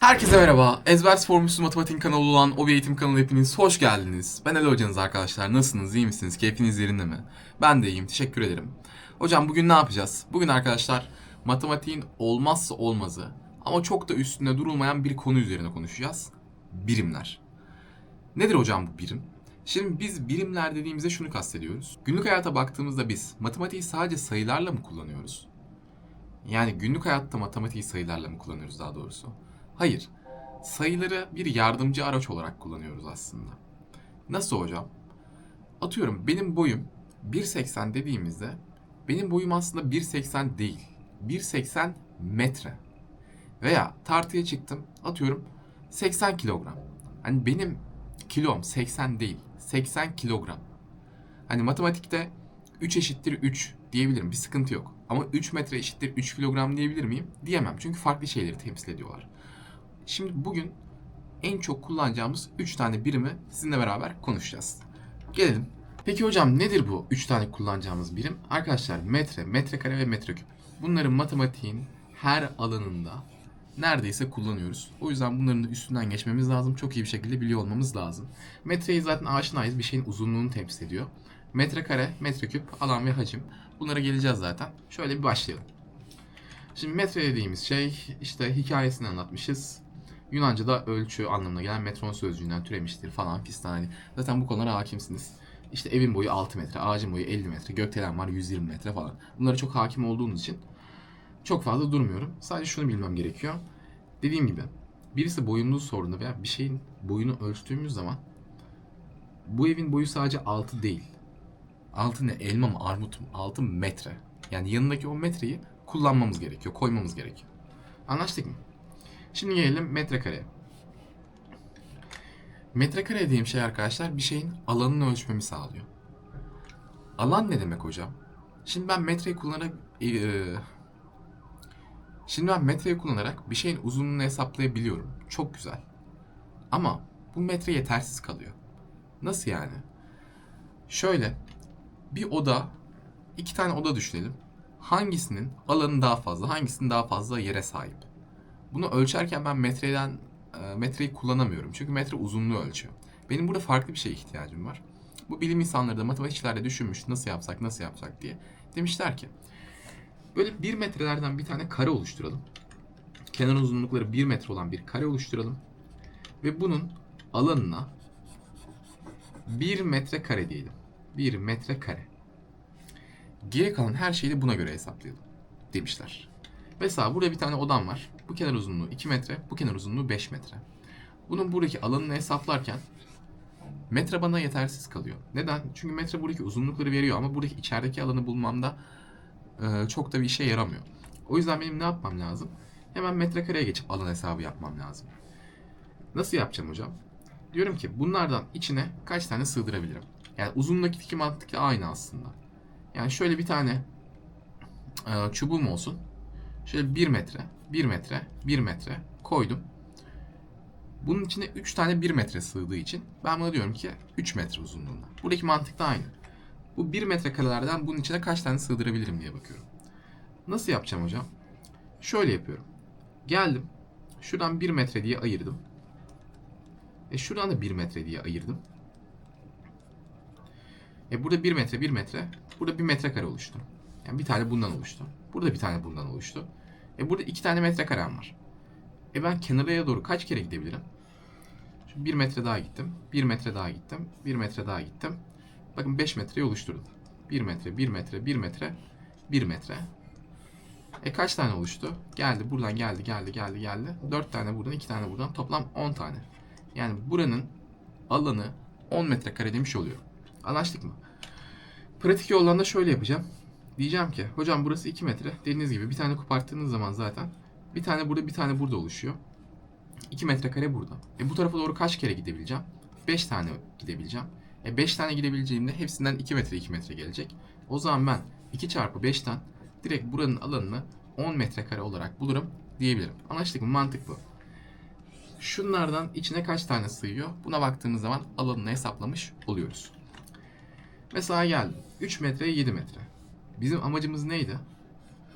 Herkese merhaba. Ezber Formülsüz Matematik kanalı olan Obi Eğitim kanalı hepiniz hoş geldiniz. Ben Ali hocanız arkadaşlar. Nasılsınız? iyi misiniz? Keyfiniz yerinde mi? Ben de iyiyim. Teşekkür ederim. Hocam bugün ne yapacağız? Bugün arkadaşlar matematiğin olmazsa olmazı ama çok da üstünde durulmayan bir konu üzerine konuşacağız. Birimler. Nedir hocam bu birim? Şimdi biz birimler dediğimizde şunu kastediyoruz. Günlük hayata baktığımızda biz matematiği sadece sayılarla mı kullanıyoruz? Yani günlük hayatta matematiği sayılarla mı kullanıyoruz daha doğrusu? Hayır. Sayıları bir yardımcı araç olarak kullanıyoruz aslında. Nasıl hocam? Atıyorum benim boyum 1.80 dediğimizde benim boyum aslında 1.80 değil. 1.80 metre. Veya tartıya çıktım atıyorum 80 kilogram. Hani benim kilom 80 değil 80 kilogram. Hani matematikte 3 eşittir 3 diyebilirim bir sıkıntı yok. Ama 3 metre eşittir 3 kilogram diyebilir miyim? Diyemem çünkü farklı şeyleri temsil ediyorlar. Şimdi bugün en çok kullanacağımız 3 tane birimi sizinle beraber konuşacağız. Gelelim. Peki hocam nedir bu 3 tane kullanacağımız birim? Arkadaşlar metre, metrekare ve metreküp. Bunları matematiğin her alanında neredeyse kullanıyoruz. O yüzden bunların da üstünden geçmemiz lazım. Çok iyi bir şekilde biliyor olmamız lazım. Metreyi zaten aşinayız. Bir şeyin uzunluğunu temsil ediyor. Metrekare, metreküp, alan ve hacim. Bunlara geleceğiz zaten. Şöyle bir başlayalım. Şimdi metre dediğimiz şey işte hikayesini anlatmışız. Yunanca'da ölçü anlamına gelen metron sözcüğünden türemiştir falan fistan. Hani zaten bu konulara hakimsiniz. İşte evin boyu 6 metre, ağacın boyu 50 metre, gökdelen var 120 metre falan. Bunlara çok hakim olduğunuz için çok fazla durmuyorum. Sadece şunu bilmem gerekiyor. Dediğim gibi birisi boyumuzu sorduğunda veya bir şeyin boyunu ölçtüğümüz zaman bu evin boyu sadece 6 değil. 6 ne? Elma mı? Armut mu? 6 metre. Yani yanındaki o metreyi kullanmamız gerekiyor. Koymamız gerekiyor. Anlaştık mı? Şimdi gelelim metrekareye. Metrekare dediğim şey arkadaşlar bir şeyin alanını ölçmemi sağlıyor. Alan ne demek hocam? Şimdi ben metreyi kullanarak eee, Şimdi ben metreyi kullanarak bir şeyin uzunluğunu hesaplayabiliyorum. Çok güzel. Ama bu metre yetersiz kalıyor. Nasıl yani? Şöyle bir oda, iki tane oda düşünelim. Hangisinin alanı daha fazla, hangisinin daha fazla yere sahip? Bunu ölçerken ben metreden e, metreyi kullanamıyorum. Çünkü metre uzunluğu ölçüyor. Benim burada farklı bir şeye ihtiyacım var. Bu bilim insanları da matematikçiler de düşünmüş nasıl yapsak nasıl yapsak diye. Demişler ki böyle bir metrelerden bir tane kare oluşturalım. Kenar uzunlukları bir metre olan bir kare oluşturalım. Ve bunun alanına bir metre kare diyelim. Bir metre kare. Geri kalan her şeyi de buna göre hesaplayalım demişler. Mesela burada bir tane odam var. Bu kenar uzunluğu 2 metre, bu kenar uzunluğu 5 metre. Bunun buradaki alanını hesaplarken metre bana yetersiz kalıyor. Neden? Çünkü metre buradaki uzunlukları veriyor ama buradaki içerideki alanı bulmamda e, çok da bir işe yaramıyor. O yüzden benim ne yapmam lazım? Hemen metrekareye geçip alan hesabı yapmam lazım. Nasıl yapacağım hocam? Diyorum ki bunlardan içine kaç tane sığdırabilirim? Yani uzunluktaki mantık aynı aslında. Yani şöyle bir tane e, çubuğum olsun. Şöyle 1 metre, 1 metre, 1 metre koydum. Bunun içine 3 tane 1 metre sığdığı için ben buna diyorum ki 3 metre uzunluğunda. Buradaki mantık da aynı. Bu 1 metre karelerden bunun içine kaç tane sığdırabilirim diye bakıyorum. Nasıl yapacağım hocam? Şöyle yapıyorum. Geldim. Şuradan 1 metre diye ayırdım. E şuradan da 1 metre diye ayırdım. E burada 1 metre 1 metre. Burada 1 metre kare oluştu. Yani bir tane bundan oluştu. Burada bir tane bundan oluştu. E burada iki tane metre karem var. E ben kenaraya doğru kaç kere gidebilirim? Şimdi 1 metre daha gittim. 1 metre daha gittim. 1 metre daha gittim. Bakın 5 metreyi oluşturdum. 1 metre, 1 metre, 1 metre, 1 metre. E kaç tane oluştu? Geldi buradan geldi geldi geldi geldi. 4 tane buradan 2 tane buradan toplam 10 tane. Yani buranın alanı 10 metrekare demiş oluyor. Anlaştık mı? Pratik yoldan da şöyle yapacağım. Diyeceğim ki hocam burası 2 metre. Dediğiniz gibi bir tane koparttığınız zaman zaten bir tane burada bir tane burada oluşuyor. 2 metrekare burada. E bu tarafa doğru kaç kere gidebileceğim? 5 tane gidebileceğim. E 5 tane gidebileceğimde hepsinden 2 metre 2 metre gelecek. O zaman ben 2 çarpı 5'ten direkt buranın alanını 10 metrekare olarak bulurum diyebilirim. Anlaştık mı? Mantık bu. Şunlardan içine kaç tane sığıyor? Buna baktığımız zaman alanını hesaplamış oluyoruz. Mesela geldim. 3 metre 7 metre. Bizim amacımız neydi?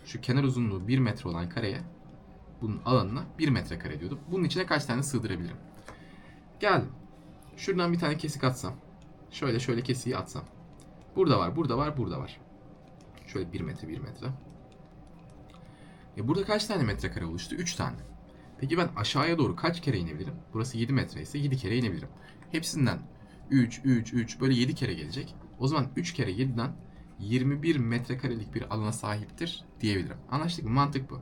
Şu kenar uzunluğu 1 metre olan kareye bunun alanına 1 metrekare diyordum. Bunun içine kaç tane sığdırabilirim? Geldim. Şuradan bir tane kesik atsam. Şöyle şöyle kesiği atsam. Burada var, burada var, burada var. Şöyle 1 metre, 1 metre. E burada kaç tane metrekare oluştu? 3 tane. Peki ben aşağıya doğru kaç kere inebilirim? Burası 7 metre ise 7 kere inebilirim. Hepsinden 3, 3, 3 böyle 7 kere gelecek. O zaman 3 kere 7'den 21 metrekarelik bir alana sahiptir diyebilirim. Anlaştık mı? Mantık bu.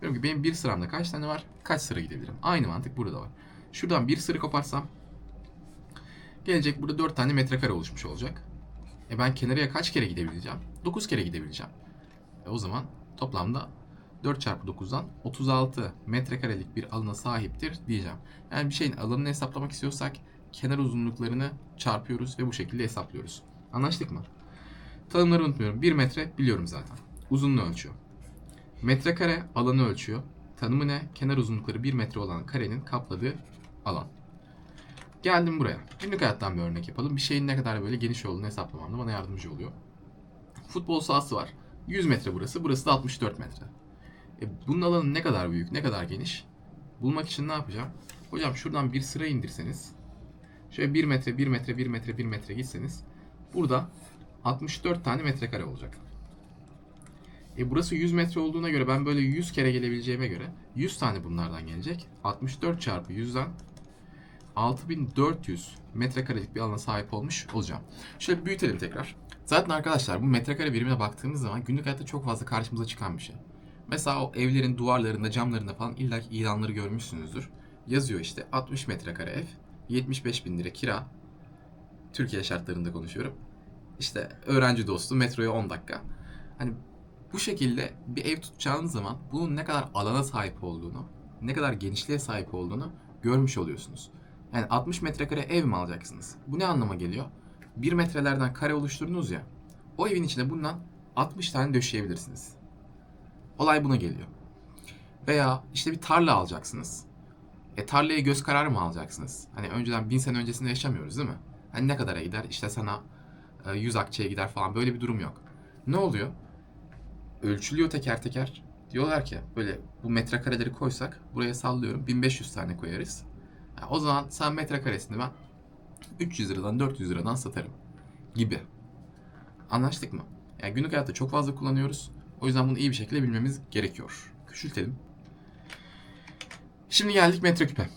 Diyorum ki benim bir sıramda kaç tane var? Kaç sıra gidebilirim? Aynı mantık burada var. Şuradan bir sıra koparsam gelecek burada 4 tane metrekare oluşmuş olacak. E ben kenarıya kaç kere gidebileceğim? 9 kere gidebileceğim. E o zaman toplamda 4 çarpı 9'dan 36 metrekarelik bir alana sahiptir diyeceğim. Yani bir şeyin alanını hesaplamak istiyorsak kenar uzunluklarını çarpıyoruz ve bu şekilde hesaplıyoruz. Anlaştık mı? Tanımları unutmuyorum. 1 metre biliyorum zaten. Uzunluğu ölçüyor. Metrekare alanı ölçüyor. Tanımı ne? Kenar uzunlukları 1 metre olan karenin kapladığı alan. Geldim buraya. Günlük hayattan bir örnek yapalım. Bir şeyin ne kadar böyle geniş olduğunu hesaplamamda bana yardımcı oluyor. Futbol sahası var. 100 metre burası. Burası da 64 metre. E, bunun alanı ne kadar büyük, ne kadar geniş? Bulmak için ne yapacağım? Hocam şuradan bir sıra indirseniz. Şöyle 1 metre, 1 metre, 1 metre, 1 metre gitseniz. Burada 64 tane metrekare olacak. E burası 100 metre olduğuna göre ben böyle 100 kere gelebileceğime göre 100 tane bunlardan gelecek. 64 çarpı 100'den 6400 metrekarelik bir alana sahip olmuş olacağım. Şöyle büyütelim tekrar. Zaten arkadaşlar bu metrekare birimine baktığımız zaman günlük hayatta çok fazla karşımıza çıkan bir şey. Mesela o evlerin duvarlarında, camlarında falan illa ki ilanları görmüşsünüzdür. Yazıyor işte 60 metrekare ev, 75 bin lira kira. Türkiye şartlarında konuşuyorum. İşte öğrenci dostu, metroya 10 dakika. Hani bu şekilde bir ev tutacağınız zaman bunun ne kadar alana sahip olduğunu, ne kadar genişliğe sahip olduğunu görmüş oluyorsunuz. Yani 60 metrekare ev mi alacaksınız? Bu ne anlama geliyor? 1 metrelerden kare oluşturdunuz ya. O evin içine bundan 60 tane döşeyebilirsiniz. Olay buna geliyor. Veya işte bir tarla alacaksınız. E tarlaya göz kararı mı alacaksınız? Hani önceden bin sene öncesinde yaşamıyoruz değil mi? Hani ne kadara gider? İşte sana 100 akçeye gider falan böyle bir durum yok. Ne oluyor? Ölçülüyor teker teker. Diyorlar ki böyle bu metrekareleri koysak buraya sallıyorum 1500 tane koyarız. Ya o zaman sen metrekaresini ben 300 liradan 400 liradan satarım gibi. Anlaştık mı? Yani günlük hayatta çok fazla kullanıyoruz. O yüzden bunu iyi bir şekilde bilmemiz gerekiyor. Küçültelim. Şimdi geldik metreküpe.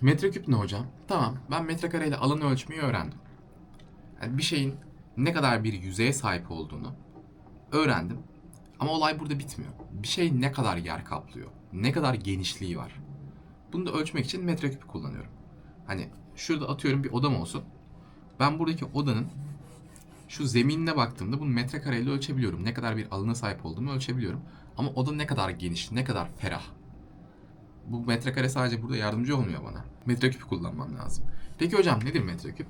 Metreküp ne hocam? Tamam ben metrekareyle alanı ölçmeyi öğrendim. Yani bir şeyin ne kadar bir yüzeye sahip olduğunu öğrendim. Ama olay burada bitmiyor. Bir şey ne kadar yer kaplıyor? Ne kadar genişliği var? Bunu da ölçmek için metreküp kullanıyorum. Hani şurada atıyorum bir odam olsun. Ben buradaki odanın şu zeminine baktığımda bunu metrekareyle ölçebiliyorum. Ne kadar bir alana sahip olduğumu ölçebiliyorum. Ama oda ne kadar geniş, ne kadar ferah. Bu metrekare sadece burada yardımcı olmuyor bana. Metreküp kullanmam lazım. Peki hocam nedir metreküp?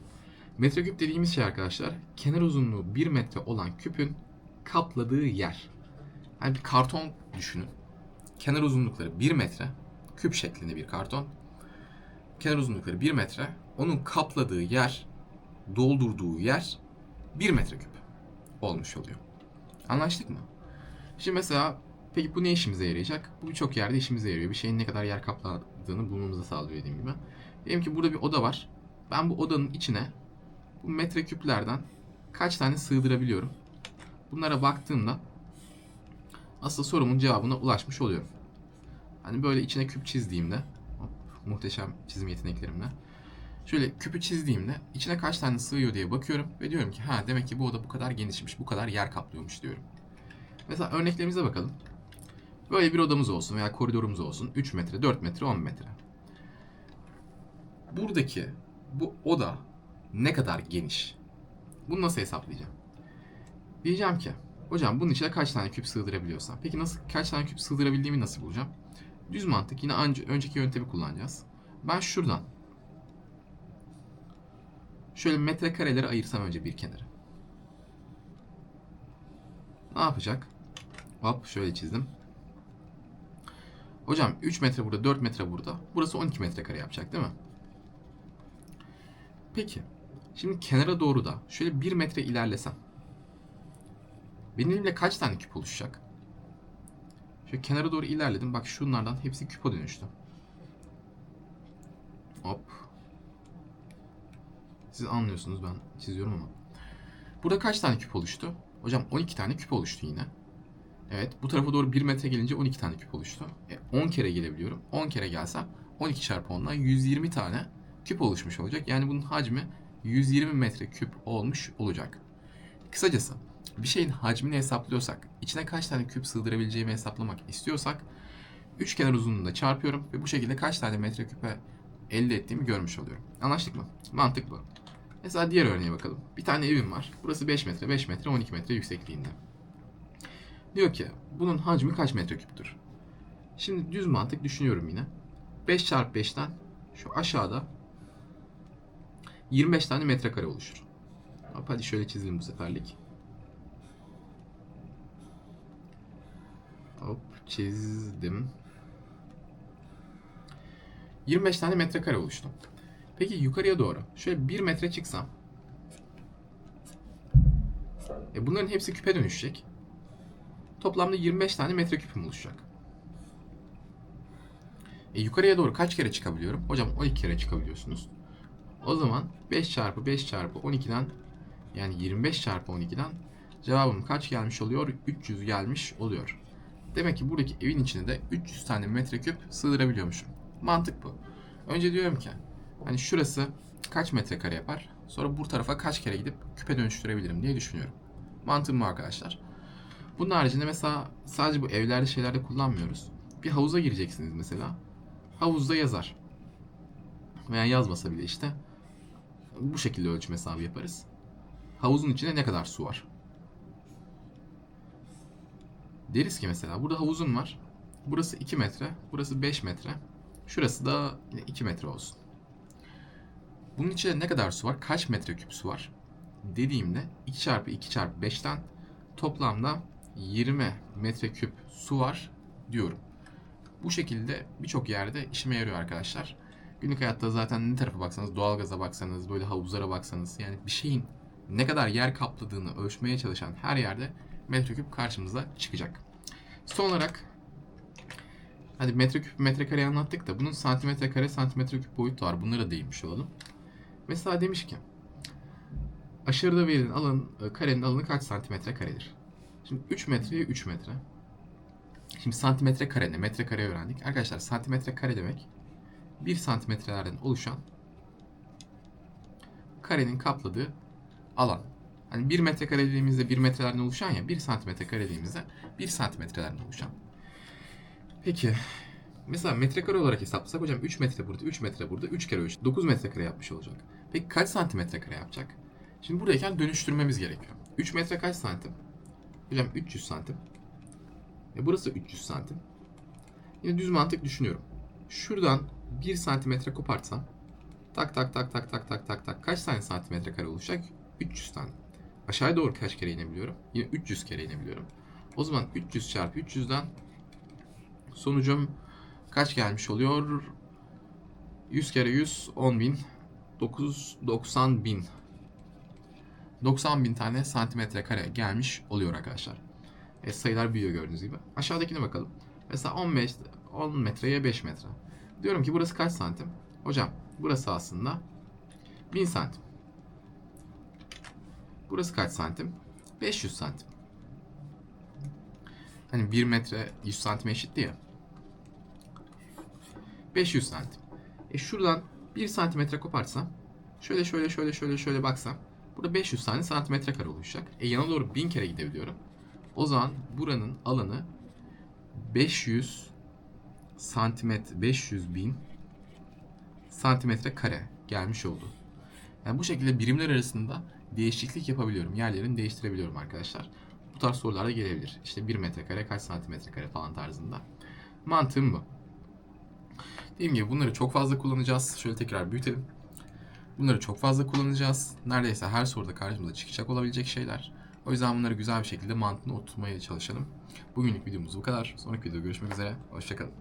Metreküp dediğimiz şey arkadaşlar kenar uzunluğu 1 metre olan küpün kapladığı yer. Yani bir karton düşünün. Kenar uzunlukları 1 metre. Küp şeklinde bir karton. Kenar uzunlukları 1 metre. Onun kapladığı yer, doldurduğu yer 1 metreküp olmuş oluyor. Anlaştık mı? Şimdi mesela peki bu ne işimize yarayacak? Bu birçok yerde işimize yarıyor. Bir şeyin ne kadar yer kapladığını bulmamızı sağlıyor dediğim gibi. Diyelim ki burada bir oda var. Ben bu odanın içine bu metreküplerden kaç tane sığdırabiliyorum? Bunlara baktığımda aslında sorumun cevabına ulaşmış oluyorum. Hani böyle içine küp çizdiğimde hop, muhteşem çizim yeteneklerimle şöyle küpü çizdiğimde içine kaç tane sığıyor diye bakıyorum ve diyorum ki ha demek ki bu oda bu kadar genişmiş, bu kadar yer kaplıyormuş diyorum. Mesela örneklerimize bakalım. Böyle bir odamız olsun veya koridorumuz olsun. 3 metre, 4 metre, 10 metre. Buradaki bu oda ne kadar geniş? Bunu nasıl hesaplayacağım? Diyeceğim ki hocam bunun içine kaç tane küp sığdırabiliyorsam. Peki nasıl kaç tane küp sığdırabildiğimi nasıl bulacağım? Düz mantık yine anca, önceki yöntemi kullanacağız. Ben şuradan şöyle metrekareleri ayırsam önce bir kenara. Ne yapacak? Hop şöyle çizdim. Hocam 3 metre burada, 4 metre burada. Burası 12 metrekare yapacak değil mi? Peki. Şimdi kenara doğru da şöyle 1 metre ilerlesem. Benim elimde kaç tane küp oluşacak? Şöyle kenara doğru ilerledim. Bak şunlardan hepsi küpa dönüştü. Hop. Siz anlıyorsunuz ben çiziyorum ama. Burada kaç tane küp oluştu? Hocam 12 tane küp oluştu yine. Evet bu tarafa doğru 1 metre gelince 12 tane küp oluştu. E, 10 kere gelebiliyorum. 10 kere gelsem 12 çarpı 10'dan 120 tane küp oluşmuş olacak. Yani bunun hacmi 120 metre küp olmuş olacak. Kısacası bir şeyin hacmini hesaplıyorsak, içine kaç tane küp sığdırabileceğimi hesaplamak istiyorsak üç kenar uzunluğunda çarpıyorum ve bu şekilde kaç tane metreküpe elde ettiğimi görmüş oluyorum. Anlaştık mı? Mantık bu. Mesela diğer örneğe bakalım. Bir tane evim var. Burası 5 metre, 5 metre, 12 metre yüksekliğinde. Diyor ki bunun hacmi kaç metreküptür? Şimdi düz mantık düşünüyorum yine. 5 çarpı 5'ten şu aşağıda 25 tane metrekare oluşur. Hop, hadi şöyle çizelim bu seferlik. Hop çizdim. 25 tane metrekare oluştu. Peki yukarıya doğru şöyle 1 metre çıksam e bunların hepsi küpe dönüşecek. Toplamda 25 tane metreküpüm oluşacak. E yukarıya doğru kaç kere çıkabiliyorum? Hocam 12 kere çıkabiliyorsunuz. O zaman 5 çarpı 5 çarpı 12'den yani 25 çarpı 12'den cevabım kaç gelmiş oluyor? 300 gelmiş oluyor. Demek ki buradaki evin içine de 300 tane metreküp sığdırabiliyormuşum. Mantık bu. Önce diyorum ki hani şurası kaç metrekare yapar? Sonra bu tarafa kaç kere gidip küpe dönüştürebilirim diye düşünüyorum. Mantığım bu arkadaşlar. Bunun haricinde mesela sadece bu evlerde şeylerde kullanmıyoruz. Bir havuza gireceksiniz mesela. Havuzda yazar. Veya yazmasa bile işte bu şekilde ölçüm hesabı yaparız. Havuzun içinde ne kadar su var? Deriz ki mesela burada havuzum var. Burası 2 metre, burası 5 metre. Şurası da yine 2 metre olsun. Bunun içinde ne kadar su var? Kaç metreküp su var? Dediğimde 2 çarpı 2 çarpı 5'ten toplamda 20 metreküp su var diyorum. Bu şekilde birçok yerde işime yarıyor arkadaşlar. Günlük hayatta zaten ne tarafa baksanız, doğalgaza baksanız, böyle havuzlara baksanız yani bir şeyin ne kadar yer kapladığını ölçmeye çalışan her yerde metreküp karşımıza çıkacak. Son olarak hadi metreküp metrekareyi anlattık da bunun santimetre kare santimetre küp boyutu var. Bunlara değinmiş olalım. Mesela demiş ki aşağıda verilen alan e, karenin alanı kaç santimetre karedir? Şimdi 3 metreye 3 metre. Şimdi santimetre kare ne? Metrekare öğrendik. Arkadaşlar santimetre kare demek 1 santimetrelerden oluşan karenin kapladığı alan. Hani 1 metrekare dediğimizde 1 metrelerden oluşan ya 1 santimetre kare dediğimizde 1 santimetrelerden oluşan. Peki mesela metrekare olarak hesaplasak hocam 3 metre burada 3 metre burada 3 kere 3 9 metrekare yapmış olacak. Peki kaç santimetre kare yapacak? Şimdi buradayken dönüştürmemiz gerekiyor. 3 metre kaç santim? Hocam 300 santim. E burası 300 santim. Yine düz mantık düşünüyorum. Şuradan 1 santimetre kopartsam tak tak tak tak tak tak tak tak kaç tane santimetre kare oluşacak? 300 tane. Aşağıya doğru kaç kere inebiliyorum? Yine 300 kere inebiliyorum. O zaman 300 çarpı 300'den sonucum kaç gelmiş oluyor? 100 kere 100 10 bin 9 90 bin 90 bin tane santimetre kare gelmiş oluyor arkadaşlar. E, sayılar büyüyor gördüğünüz gibi. Aşağıdakine bakalım. Mesela 15 10 metreye 5 metre. Diyorum ki burası kaç santim? Hocam burası aslında 1000 santim. Burası kaç santim? 500 santim. Hani 1 metre 100 santime eşitti ya. 500 santim. E şuradan 1 santimetre koparsam şöyle şöyle şöyle şöyle şöyle baksam burada 500 tane santimetre kare oluşacak. E yana doğru 1000 kere gidebiliyorum. O zaman buranın alanı 500 santimetre 500 bin santimetre kare gelmiş oldu. Yani bu şekilde birimler arasında değişiklik yapabiliyorum. Yerlerini değiştirebiliyorum arkadaşlar. Bu tarz sorular da gelebilir. İşte 1 metrekare kaç santimetre kare falan tarzında. Mantığım bu. Dediğim gibi bunları çok fazla kullanacağız. Şöyle tekrar büyütelim. Bunları çok fazla kullanacağız. Neredeyse her soruda karşımıza çıkacak olabilecek şeyler. O yüzden bunları güzel bir şekilde mantığını oturtmaya çalışalım. Bugünlük videomuz bu kadar. Sonraki videoda görüşmek üzere. Hoşçakalın.